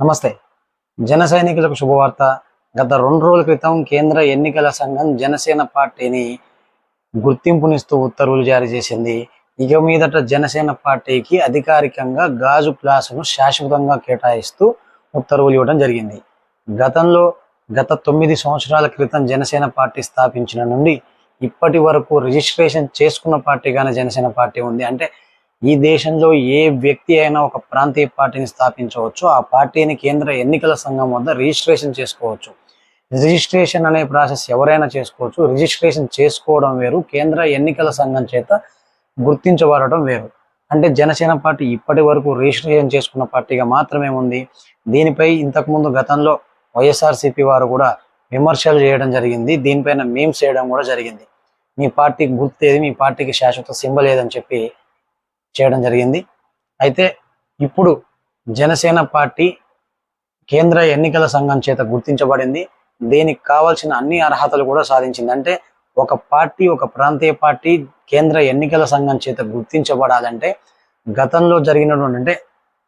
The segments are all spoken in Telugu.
నమస్తే. జన సైనికులకు శుభవార్త. గత రెండు రోజుల క్రితం కేంద్ర ఎన్నికల సంఘం జనసేన పార్టీని గుర్తింపునిస్తూ ఉత్తర్వులు జారీ చేసింది. ఇక మీదట జనసేన పార్టీకి అధికారికంగా గాజు ప్లాసును శాశ్వతంగా కేటాయిస్తూ ఉత్తర్వులు ఇవ్వడం జరిగింది. గతంలో గత తొమ్మిది సంవత్సరాల క్రితం జనసేన పార్టీ స్థాపించిన నుండి ఇప్పటి వరకు రిజిస్ట్రేషన్ చేసుకున్న పార్టీగానే జనసేన పార్టీ ఉంది. అంటే ఈ దేశంలో ఏ వ్యక్తి అయినా ఒక ప్రాంతీయ పార్టీని స్థాపించవచ్చు. ఆ పార్టీని కేంద్ర ఎన్నికల సంఘం వద్ద రిజిస్ట్రేషన్ చేసుకోవచ్చు. రిజిస్ట్రేషన్ అనే ప్రాసెస్ ఎవరైనా చేసుకోవచ్చు. రిజిస్ట్రేషన్ చేసుకోవడం వేరు. కేంద్ర ఎన్నికల సంఘం చేత గుర్తించబడటం వేరు. అంటే జనసేన పార్టీ ఇప్పటి వరకు రిజిస్ట్రేషన్ చేసుకున్న పార్టీగా మాత్రమే ఉంది. దీనిపై ఇంతకుముందు గతంలో వైఎస్ఆర్సీపీ వారు కూడా విమర్శలు చేయడం జరిగింది. దీనిపైన మేమ్స్ చేయడం కూడా జరిగింది. మీ పార్టీకి గుర్తు మీ పార్టీకి శాశ్వత సింబల్ ఏదని చెప్పి చేయడం జరిగింది. అయితే ఇప్పుడు జనసేన పార్టీ కేంద్ర ఎన్నికల సంఘం చేత గుర్తించబడింది. దీనికి కావాల్సిన అన్ని అర్హతలు కూడా సాధించింది. అంటే ఒక పార్టీ ఒక ప్రాంతీయ పార్టీ కేంద్ర ఎన్నికల సంఘం చేత గుర్తించబడాలంటే గతంలో జరిగినటువంటి అంటే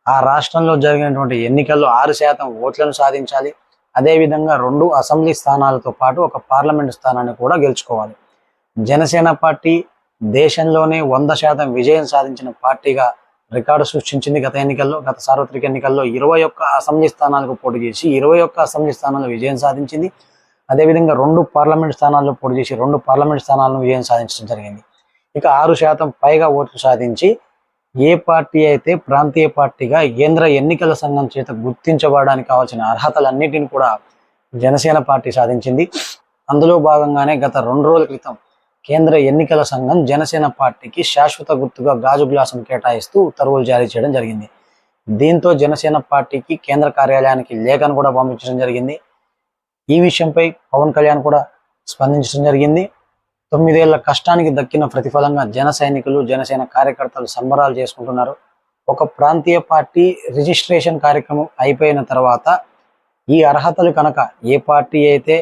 ఆ రాష్ట్రంలో జరిగినటువంటి ఎన్నికల్లో ఆరు శాతం ఓట్లను సాధించాలి. అదేవిధంగా రెండు అసెంబ్లీ స్థానాలతో పాటు ఒక పార్లమెంట్ స్థానాన్ని కూడా గెలుచుకోవాలి. జనసేన పార్టీ దేశంలోనే వంద శాతం విజయం సాధించిన పార్టీగా రికార్డు సృష్టించింది గత ఎన్నికల్లో గత సార్వత్రిక ఎన్నికల్లో ఇరవై ఒక్క అసెంబ్లీ స్థానాలకు పోటీ చేసి ఇరవై ఒక్క అసెంబ్లీ స్థానాలు విజయం సాధించింది. అదేవిధంగా రెండు పార్లమెంట్ స్థానాల్లో పోటీ చేసి రెండు పార్లమెంట్ స్థానాలను విజయం సాధించడం జరిగింది. ఇక ఆరు శాతం పైగా ఓట్లు సాధించి ఏ పార్టీ అయితే ప్రాంతీయ పార్టీగా కేంద్ర ఎన్నికల సంఘం చేత గుర్తించబడడానికి కావాల్సిన అర్హతలన్నిటిని కూడా జనసేన పార్టీ సాధించింది. అందులో భాగంగానే గత రెండు రోజుల క్రితం కేంద్ర ఎన్నికల సంఘం జనసేన పార్టీకి శాశ్వత గుర్తుగా గాజు గ్లాసును కేటాయిస్తూ ఉత్తర్వులు జారీ చేయడం జరిగింది. దీంతో జనసేన పార్టీకి కేంద్ర కార్యాలయానికి లేఖను కూడా పంపించడం జరిగింది. ఈ విషయంపై పవన్ కళ్యాణ్ కూడా స్పందించడం జరిగింది. తొమ్మిదేళ్ళ కష్టానికి దక్కిన ప్రతిఫలంగా జన సైనికులు జనసేన కార్యకర్తలు సంబరాలు చేసుకుంటున్నారు. ఒక ప్రాంతీయ పార్టీ రిజిస్ట్రేషన్ కార్యక్రమం అయిపోయిన తర్వాత ఈ అర్హతలు కనుక ఏ పార్టీ అయితే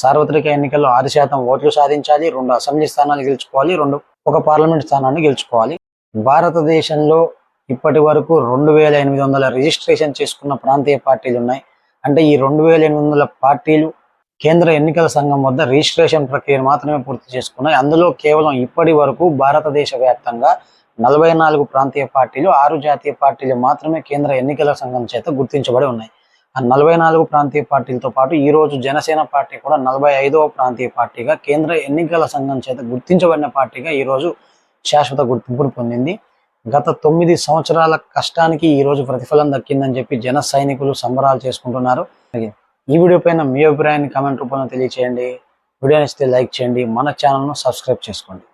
సార్వత్రిక ఎన్నికల్లో ఆరు శాతం ఓట్లు సాధించాలి రెండు అసెంబ్లీ స్థానాలు గెలుచుకోవాలి రెండు ఒక పార్లమెంట్ స్థానాన్ని గెలుచుకోవాలి. భారతదేశంలో ఇప్పటి వరకు రెండు వేల ఎనిమిది వందల రిజిస్ట్రేషన్ చేసుకున్న ప్రాంతీయ పార్టీలు ఉన్నాయి. అంటే ఈ రెండు వేల ఎనిమిది వందల పార్టీలు కేంద్ర ఎన్నికల సంఘం వద్ద రిజిస్ట్రేషన్ ప్రక్రియను మాత్రమే పూర్తి చేసుకున్నాయి. అందులో కేవలం ఇప్పటి వరకు భారతదేశ వ్యాప్తంగా నలభై నాలుగు ప్రాంతీయ పార్టీలు ఆరు జాతీయ పార్టీలు మాత్రమే కేంద్ర ఎన్నికల సంఘం చేత గుర్తించబడి ఉన్నాయి. నలభై నాలుగు ప్రాంతీయ పార్టీలతో పాటు ఈ రోజు జనసేన పార్టీ కూడా నలభై ఐదవ ప్రాంతీయ పార్టీగా కేంద్ర ఎన్నికల సంఘం చేత గుర్తించబడిన పార్టీగా ఈ రోజు శాశ్వత గుర్తింపును పొందింది. గత తొమ్మిది సంవత్సరాల కష్టానికి ఈ రోజు ప్రతిఫలం దక్కిందని చెప్పి జన సైనికులు సంబరాలు చేసుకుంటున్నారు. ఈ వీడియో పైన మీ అభిప్రాయాన్ని కామెంట్ రూపంలో తెలియచేయండి. వీడియో నచ్చితే లైక్ చేయండి. మన ఛానల్ను సబ్స్క్రైబ్ చేసుకోండి.